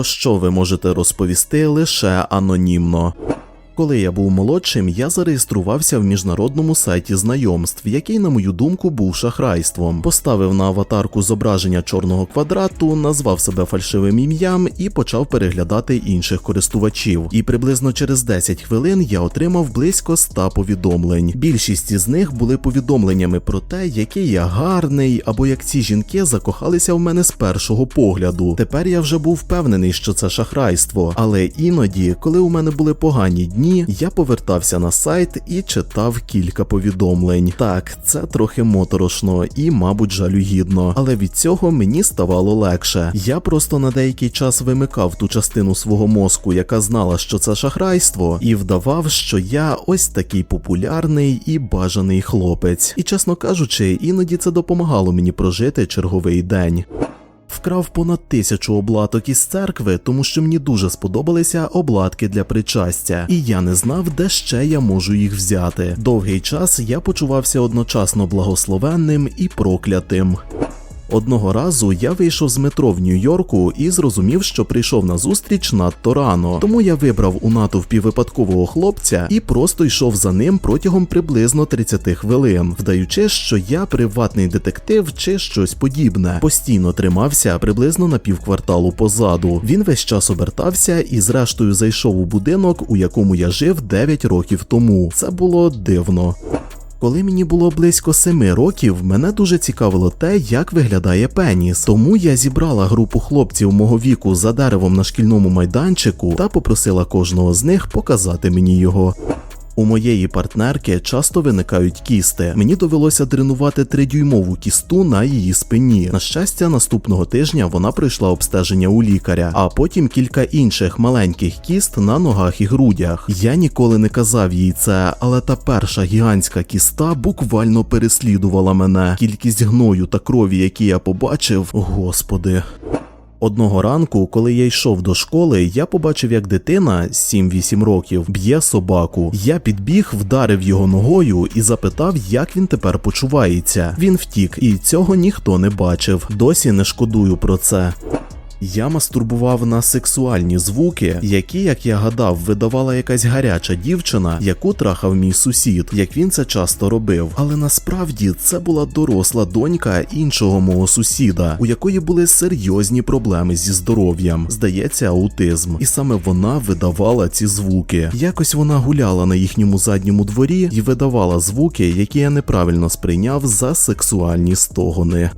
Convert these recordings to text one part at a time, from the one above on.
про що ви можете розповісти лише анонімно. Коли я був молодшим, я зареєструвався в міжнародному сайті знайомств, який, на мою думку, був шахрайством. Поставив на аватарку зображення чорного квадрату, назвав себе фальшивим ім'ям і почав переглядати інших користувачів. І приблизно через 10 хвилин я отримав близько 100 повідомлень. Більшість із них були повідомленнями про те, який я гарний, або як ці жінки закохалися в мене з першого погляду. Тепер я вже був впевнений, що це шахрайство, але іноді, коли у мене були погані дні, я повертався на сайт і читав кілька повідомлень. Так, це трохи моторошно і, мабуть, жалюгідно, але від цього мені ставало легше. Я просто на деякий час вимикав ту частину свого мозку, яка знала, що це шахрайство, і вдавав, що я ось такий популярний і бажаний хлопець. І чесно кажучи, іноді це допомагало мені прожити черговий день. Вкрав понад тисячу облаток із церкви, тому що мені дуже сподобалися обладки для причастя, і я не знав, де ще я можу їх взяти. Довгий час я почувався одночасно благословенним і проклятим. Одного разу я вийшов з метро в Нью-Йорку і зрозумів, що прийшов на зустріч надто рано. Тому я вибрав у натовпі випадкового хлопця і просто йшов за ним протягом приблизно 30 хвилин, вдаючи, що я приватний детектив чи щось подібне. Постійно тримався приблизно на півкварталу позаду. Він весь час обертався і, зрештою, зайшов у будинок, у якому я жив 9 років тому. Це було дивно. Коли мені було близько семи років, мене дуже цікавило те, як виглядає пеніс. Тому я зібрала групу хлопців мого віку за деревом на шкільному майданчику та попросила кожного з них показати мені його. У моєї партнерки часто виникають кісти. Мені довелося дренувати тридюймову кісту на її спині. На щастя, наступного тижня вона пройшла обстеження у лікаря, а потім кілька інших маленьких кіст на ногах і грудях. Я ніколи не казав їй це, але та перша гігантська кіста буквально переслідувала мене. Кількість гною та крові, які я побачив, господи. Одного ранку, коли я йшов до школи, я побачив, як дитина 7-8 років б'є собаку. Я підбіг, вдарив його ногою і запитав, як він тепер почувається. Він втік, і цього ніхто не бачив. Досі не шкодую про це. Я мастурбував на сексуальні звуки, які, як я гадав, видавала якась гаряча дівчина, яку трахав мій сусід, як він це часто робив. Але насправді це була доросла донька іншого мого сусіда, у якої були серйозні проблеми зі здоров'ям, здається, аутизм. І саме вона видавала ці звуки. Якось вона гуляла на їхньому задньому дворі і видавала звуки, які я неправильно сприйняв за сексуальні стогони.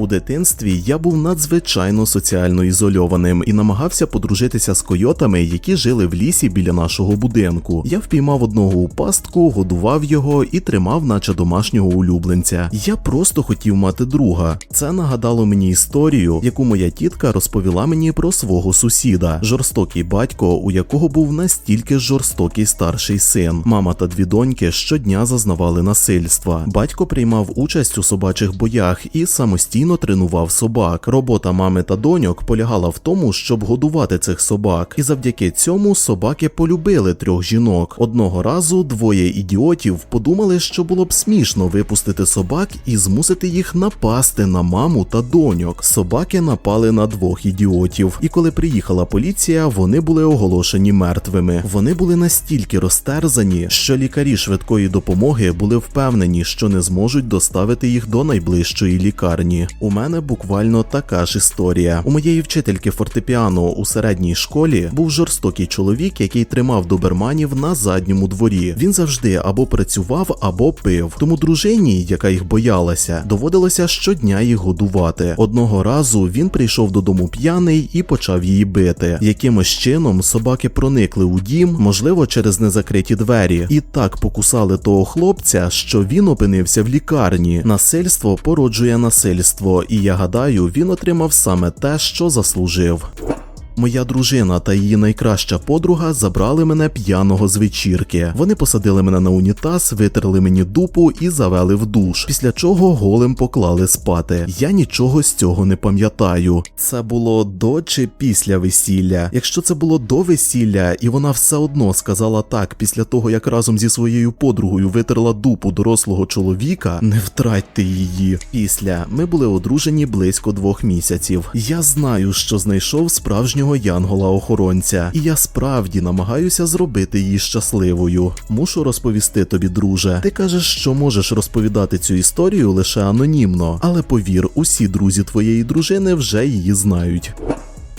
У дитинстві я був надзвичайно соціально ізольованим і намагався подружитися з койотами, які жили в лісі біля нашого будинку. Я впіймав одного у пастку, годував його і тримав, наче домашнього улюбленця. Я просто хотів мати друга. Це нагадало мені історію, яку моя тітка розповіла мені про свого сусіда, жорстокий батько, у якого був настільки жорстокий старший син. Мама та дві доньки щодня зазнавали насильства. Батько приймав участь у собачих боях і самостійно постійно тренував собак. Робота мами та доньок полягала в тому, щоб годувати цих собак, і завдяки цьому собаки полюбили трьох жінок. Одного разу двоє ідіотів подумали, що було б смішно випустити собак і змусити їх напасти на маму та доньок. Собаки напали на двох ідіотів, і коли приїхала поліція, вони були оголошені мертвими. Вони були настільки розтерзані, що лікарі швидкої допомоги були впевнені, що не зможуть доставити їх до найближчої лікарні. У мене буквально така ж історія. У моєї вчительки фортепіано у середній школі був жорстокий чоловік, який тримав доберманів на задньому дворі. Він завжди або працював, або пив. Тому дружині, яка їх боялася, доводилося щодня їх годувати. Одного разу він прийшов додому п'яний і почав її бити. Якимось чином собаки проникли у дім, можливо, через незакриті двері, і так покусали того хлопця, що він опинився в лікарні. Насильство породжує насильство і я гадаю, він отримав саме те, що заслужив. Моя дружина та її найкраща подруга забрали мене п'яного з вечірки. Вони посадили мене на унітаз, витерли мені дупу і завели в душ, після чого голим поклали спати. Я нічого з цього не пам'ятаю. Це було до чи після весілля. Якщо це було до весілля, і вона все одно сказала так після того, як разом зі своєю подругою витерла дупу дорослого чоловіка, не втратьте її. Після ми були одружені близько двох місяців. Я знаю, що знайшов справжнього їхнього янгола-охоронця, і я справді намагаюся зробити її щасливою. Мушу розповісти тобі, друже. Ти кажеш, що можеш розповідати цю історію лише анонімно, але повір, усі друзі твоєї дружини вже її знають.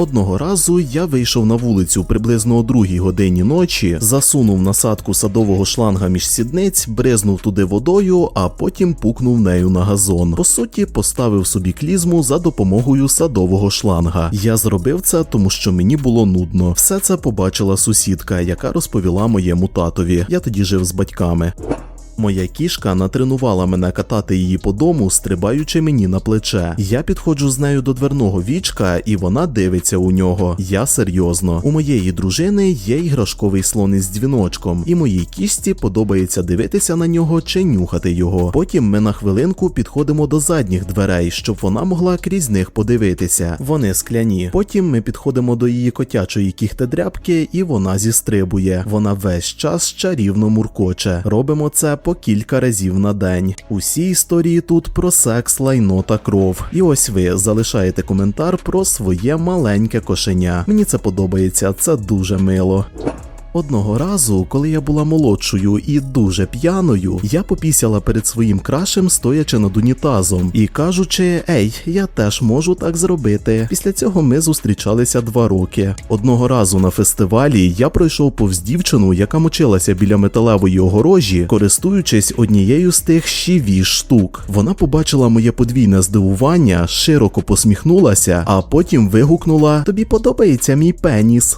Одного разу я вийшов на вулицю приблизно о другій годині ночі, засунув насадку садового шланга між сідниць, бризнув туди водою, а потім пукнув нею на газон. По суті, поставив собі клізму за допомогою садового шланга. Я зробив це, тому що мені було нудно. Все це побачила сусідка, яка розповіла моєму татові. Я тоді жив з батьками. Моя кішка натренувала мене катати її по дому, стрибаючи мені на плече. Я підходжу з нею до дверного вічка, і вона дивиться у нього. Я серйозно. У моєї дружини є іграшковий слон із дзвіночком, і моїй кішці подобається дивитися на нього чи нюхати його. Потім ми на хвилинку підходимо до задніх дверей, щоб вона могла крізь них подивитися. Вони скляні. Потім ми підходимо до її котячої кіхтедрябки, і вона зістрибує. Вона весь час чарівно муркоче. Робимо це по кілька разів на день. Усі історії тут про секс, лайно та кров. І ось ви залишаєте коментар про своє маленьке кошеня. Мені це подобається, це дуже мило. Одного разу, коли я була молодшою і дуже п'яною, я попісяла перед своїм крашем, стоячи над унітазом, і кажучи, ей, я теж можу так зробити. Після цього ми зустрічалися два роки. Одного разу на фестивалі я пройшов повз дівчину, яка мочилася біля металевої огорожі, користуючись однією з тих щіві штук. Вона побачила моє подвійне здивування, широко посміхнулася, а потім вигукнула: Тобі подобається мій пеніс.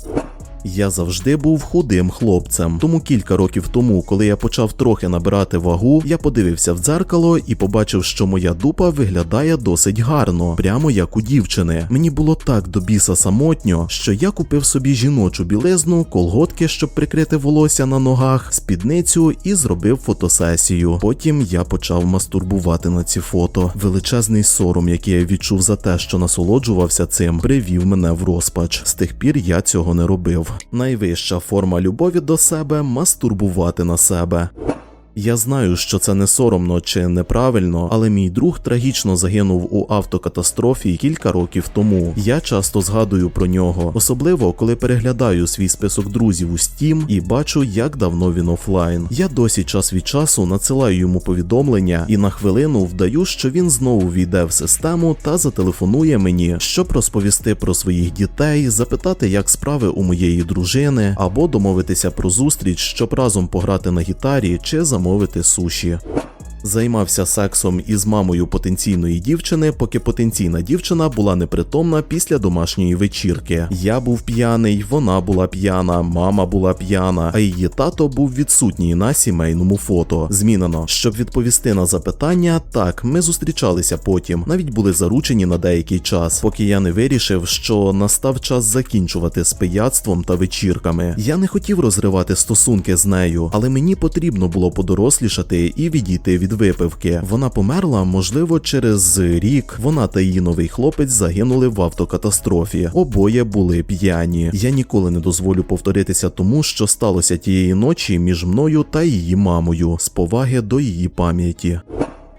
Я завжди був худим хлопцем. Тому кілька років тому, коли я почав трохи набирати вагу, я подивився в дзеркало і побачив, що моя дупа виглядає досить гарно, прямо як у дівчини. Мені було так до біса самотньо, що я купив собі жіночу білизну, колготки, щоб прикрити волосся на ногах, спідницю і зробив фотосесію. Потім я почав мастурбувати на ці фото. Величезний сором, який я відчув за те, що насолоджувався цим, привів мене в розпач. З тих пір я цього не робив. Найвища форма любові до себе мастурбувати на себе. Я знаю, що це не соромно чи неправильно, але мій друг трагічно загинув у автокатастрофі кілька років тому. Я часто згадую про нього, особливо коли переглядаю свій список друзів у Steam і бачу, як давно він офлайн. Я досі час від часу надсилаю йому повідомлення і на хвилину вдаю, що він знову війде в систему та зателефонує мені, щоб розповісти про своїх дітей, запитати, як справи у моєї дружини, або домовитися про зустріч, щоб разом пограти на гітарі чи замовити суші. Займався сексом із мамою потенційної дівчини, поки потенційна дівчина була непритомна після домашньої вечірки. Я був п'яний, вона була п'яна, мама була п'яна, а її тато був відсутній на сімейному фото. Змінено, щоб відповісти на запитання, так ми зустрічалися потім, навіть були заручені на деякий час, поки я не вирішив, що настав час закінчувати з пияцтвом та вечірками. Я не хотів розривати стосунки з нею, але мені потрібно було подорослішати і відійти від випивки. Вона померла, можливо, через рік. Вона та її новий хлопець загинули в автокатастрофі. Обоє були п'яні. Я ніколи не дозволю повторитися тому, що сталося тієї ночі між мною та її мамою, з поваги до її пам'яті.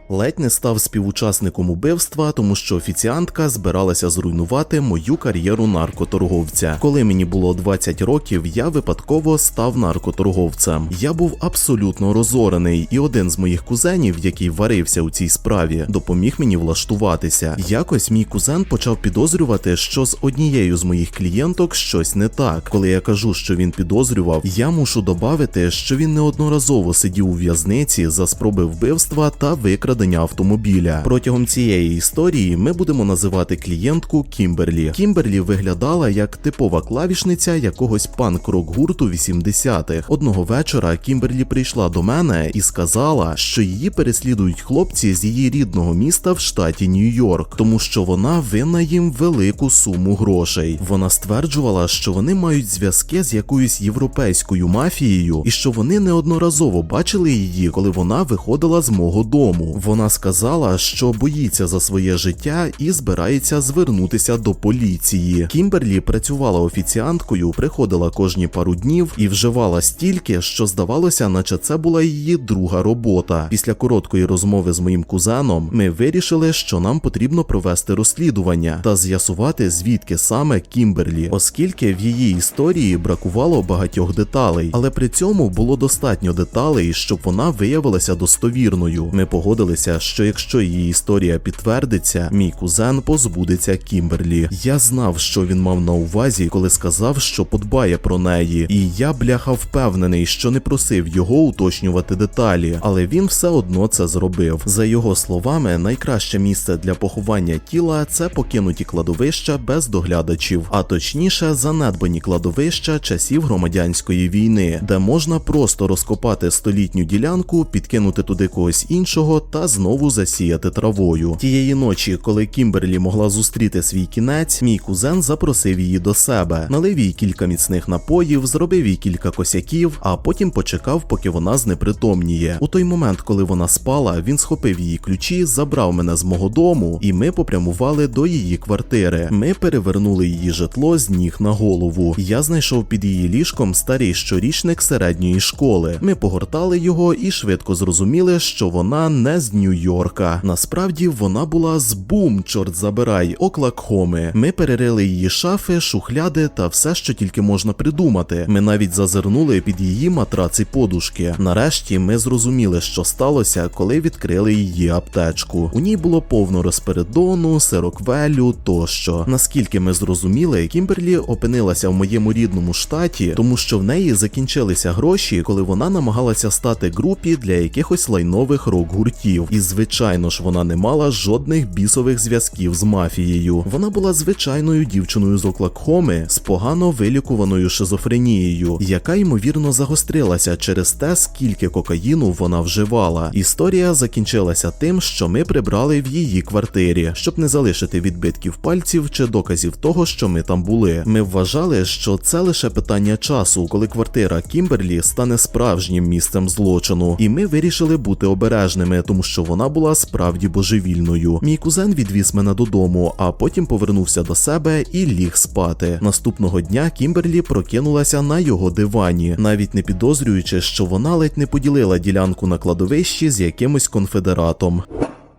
Ледь не став співучасником убивства, тому що офіціантка збиралася зруйнувати мою кар'єру наркоторговця. Коли мені було 20 років, я випадково став наркоторговцем. Я був абсолютно розорений, і один з моїх кузенів, який варився у цій справі, допоміг мені влаштуватися. Якось мій кузен почав підозрювати, що з однією з моїх клієнток щось не так. Коли я кажу, що він підозрював, я мушу додати, що він неодноразово сидів у в'язниці за спроби вбивства та викрадення автомобіля. Протягом цієї історії ми будемо називати клієнтку Кімберлі. Кімберлі виглядала як типова клавішниця якогось панк-рок гурту 80-х. Одного вечора Кімберлі прийшла до мене і сказала, що її переслідують хлопці з її рідного міста в штаті Нью-Йорк, тому що вона винна їм велику суму грошей. Вона стверджувала, що вони мають зв'язки з якоюсь європейською мафією, і що вони неодноразово бачили її, коли вона виходила з мого дому. Вона сказала, що боїться за своє життя і збирається звернутися до поліції. Кімберлі працювала офіціанткою, приходила кожні пару днів і вживала стільки, що здавалося, наче це була її друга робота. Після короткої розмови з моїм кузеном ми вирішили, що нам потрібно провести розслідування та з'ясувати, звідки саме Кімберлі, оскільки в її історії бракувало багатьох деталей, але при цьому було достатньо деталей, щоб вона виявилася достовірною. Ми погодилися, що якщо її історія підтвердиться, мій кузен позбудеться Кімберлі. Я знав, що він мав на увазі, коли сказав, що подбає про неї, і я бляха впевнений, що не просив його уточнювати деталі, але він все одно це зробив. За його словами, найкраще місце для поховання тіла це покинуті кладовища без доглядачів, а точніше занедбані кладовища часів громадянської війни, де можна просто розкопати столітню ділянку, підкинути туди когось іншого та знову засіяти травою. Тієї ночі, коли Кімберлі могла зустріти свій кінець, мій кузен запросив її до себе, налив їй кілька міцних напоїв, зробив їй кілька косяків, а потім почекав, поки вона знепритомніє. У той момент, коли вона спала, він схопив її ключі, забрав мене з мого дому, і ми попрямували до її квартири. Ми перевернули її житло з ніг на голову. Я знайшов під її ліжком старий щорічник середньої школи. Ми погортали його і швидко зрозуміли, що вона не з Нью-Йорка. Насправді вона була з бум, чорт забирай, Оклахоми. Ми перерили її шафи, шухляди та все, що тільки можна придумати. Ми навіть зазирнули під її матраці подушки. Нарешті ми зрозуміли, що сталося, коли відкрили її аптечку. У ній було повно розпередону, сироквелю тощо. Наскільки ми зрозуміли, Кімберлі опинилася в моєму рідному штаті, тому що в неї закінчилися гроші, коли вона намагалася стати групі для якихось лайнових рок-гуртів. І звичайно ж, вона не мала жодних бісових зв'язків з мафією. Вона була звичайною дівчиною з Оклахоми з погано вилікуваною шизофренією, яка ймовірно загострилася через те, скільки кокаїну вона вживала. Історія закінчилася тим, що ми прибрали в її квартирі, щоб не залишити відбитків пальців чи доказів того, що ми там були. Ми вважали, що це лише питання часу, коли квартира Кімберлі стане справжнім місцем злочину, і ми вирішили бути обережними, тому що вона була справді божевільною. Мій кузен відвіз мене додому, а потім повернувся до себе і ліг спати. Наступного дня Кімберлі прокинулася на його дивані, навіть не підозрюючи, що вона ледь не поділила ділянку на кладовищі з якимось конфедератом.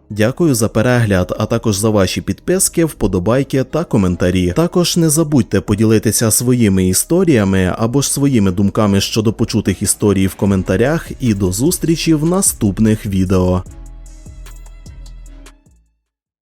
Дякую за перегляд, а також за ваші підписки, вподобайки та коментарі. Також не забудьте поділитися своїми історіями або ж своїми думками щодо почутих історій в коментарях і до зустрічі в наступних відео.